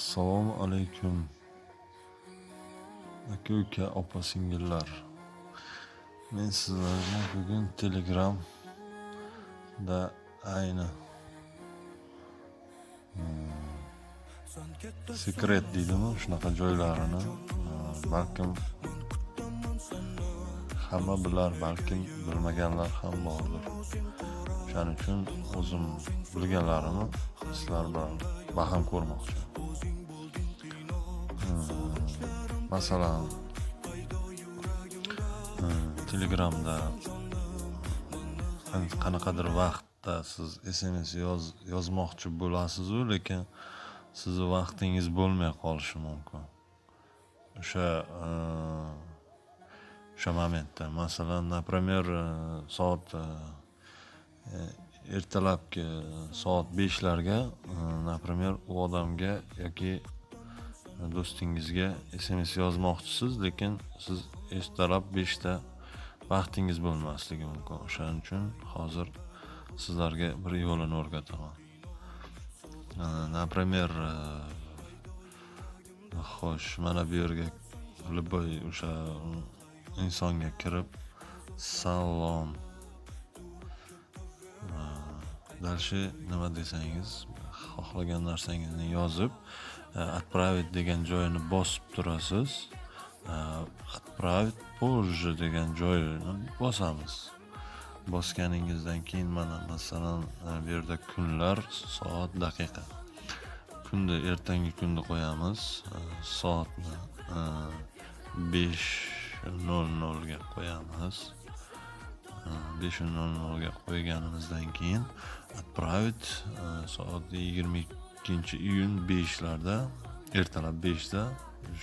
Assalomu alaykum. Aka uka opa singillar. Men sizlarga bugun Telegramda ayni sekret deydimi shunaqa joylarini balkim hamma bilar balkim bilmaganlar ham bordir. O'shaning uchun o'zim bilganlarimni sizlar bilan baham ko'rmoqchi. Hmm, masalan hmm, telegramda qanaqadir vaqtda siz sms yoz yozmoqchi bo'lasizu lekin sizni vaqtingiz bo'lmay qolishi mumkin. O'sha o'sha momentda. Masalan например э, soat э, э, ertalabki soat beshlarga например u odamga yoki do'stingizga sms yozmoqchisiz lekin siz ertalab beshda vaqtingiz bo'lmasligi mumkin. O'shaning uchun hozir sizlarga bir yo'lini o'rgataman. Например xo'sh mana bu yerga любой o'sha insonga kirib salom дальше nima desangiz xohlagan narsangizni yozib отправить degan joyini bosib turasiz отправить позже degan joyini bosamiz bosganingizdan keyin mana masalan bu yerda kunlar soat daqiqa kunni ertangi kunni qo'yamiz soatni besh nol nolga qo'yamiz besh nol nolga qo'yganimizdan keyin отправить soat yigirma ikkinchi iyun beshlarda ertalab beshda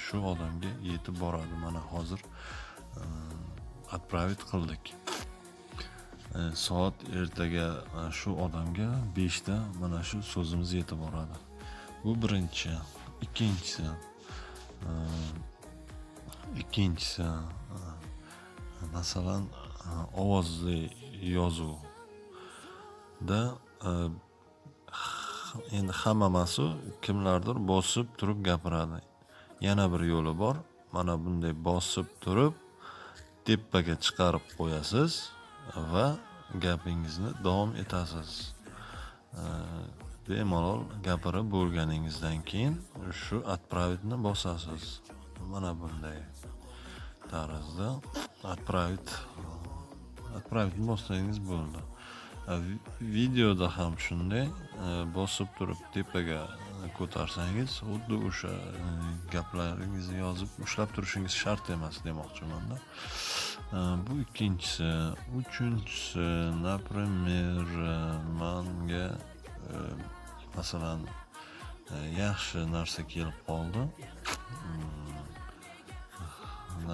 shu odamga yetib boradi mana hozir отправить qildik soat ertaga shu odamga beshda mana shu so'zimiz yetib boradi bu birinchi ikkinchisi ikkinchisi e, masalan e, ovozli yozuvda e, endi hammamasi kimlardir bosib turib gapiradi. Yana bir yo'li bor mana bunday bosib turib tepaga chiqarib qo'yasiz va gapingizni davom etasiz. Bemalol gapirib bo'lganingizdan keyin shu отправитьni bosasiz. Mana bunday tarzda отправить отправить bossangiz bo'ldi. Videoda ham shunday э, bosib turib tepaga ko'tarsangiz xuddi o'sha э, gaplaringizni yozib ushlab turishingiz shart emas demoqchimanda э, bu ikkinchisi. Uchinchisi например manga masalan yaxshi narsa kelib qoldi.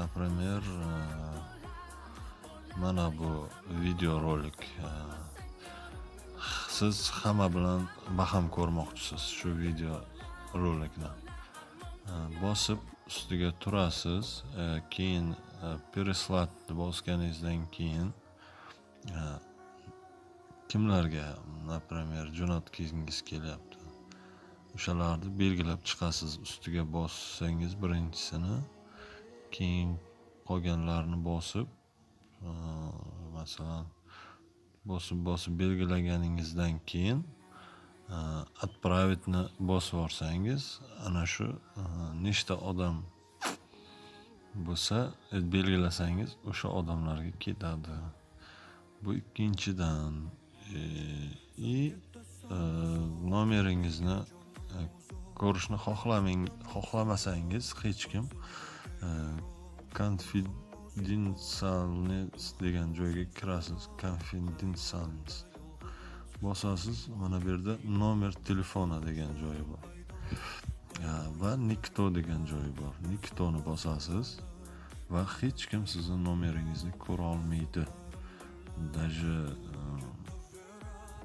Например mana bu videorolik siz hamma bilan baham ko'rmoqchisiz shu video rolikni bosib ustiga turasiz keyin переслать bosganingizdan keyin kimlarga например jo'natgingiz kelyapti o'shalarni belgilab chiqasiz ustiga bossangiz birinchisini keyin qolganlarini bosib masalan bosib bosib belgilaganingizdan keyin отправитni bosib yuborsangiz ana shu nechta odam bo'lsa e, belgilasangiz o'sha odamlarga ketadi. Bu ikkinchidan e, и nomeringizni e, ko'rishni xohlamang xohlamasangiz hech kim konfidensialniy degan joyga kirasiz. Konfidensialniy bosasiz mana bu yerda nomer telefona degan joyi bor. Va nikto degan joyi bor. Niktoni bosasiz va hech kim sizni nomeringizni ko'ra olmaydi. Даже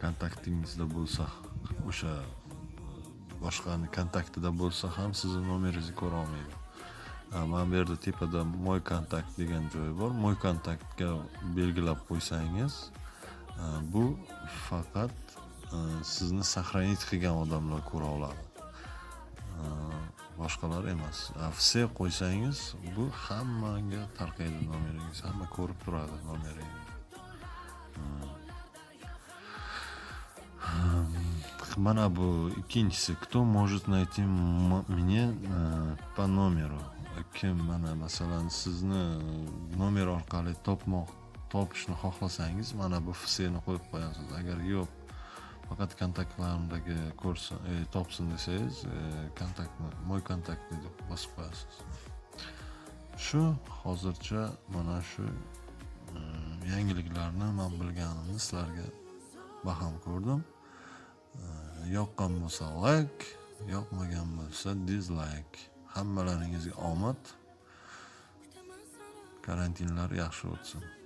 kontaktingizda bo'lsa o'sha boshqani kontaktida bo'lsa ham sizni nomeringizni ko'ra olmaydi. Mana bu yerda tepada мой kontakt degan joyi bor мой kontaktga belgilab qo'ysangiz bu faqat sizni сохранить qilgan odamlar ko'ra oladi boshqalar emas все qo'ysangiz bu hammaga tarqaydi nomeringiz hamma ko'rib turadi nomeringizni mana bu ikkinchisi кто может найти м- меня э, по номеру? kim mana masalan sizni nomer orqali topmoq topishni xohlasangiz mana bu fsni qo'yib qo'yasiz. Agar yo'q faqat kontaktlarimdagi ko'rsin e, topsin desangiz e, kontaktni moy kontaktni deb bosib qo'yasiz. Shu hozircha mana shu e, yangiliklarni man bilganimni sizlarga baham ko'rdim. E, yoqqan bo'lsa like yoqmagan bo'lsa dizlayk hammalaringizga omad. Karantinlar yaxshi o'tsin.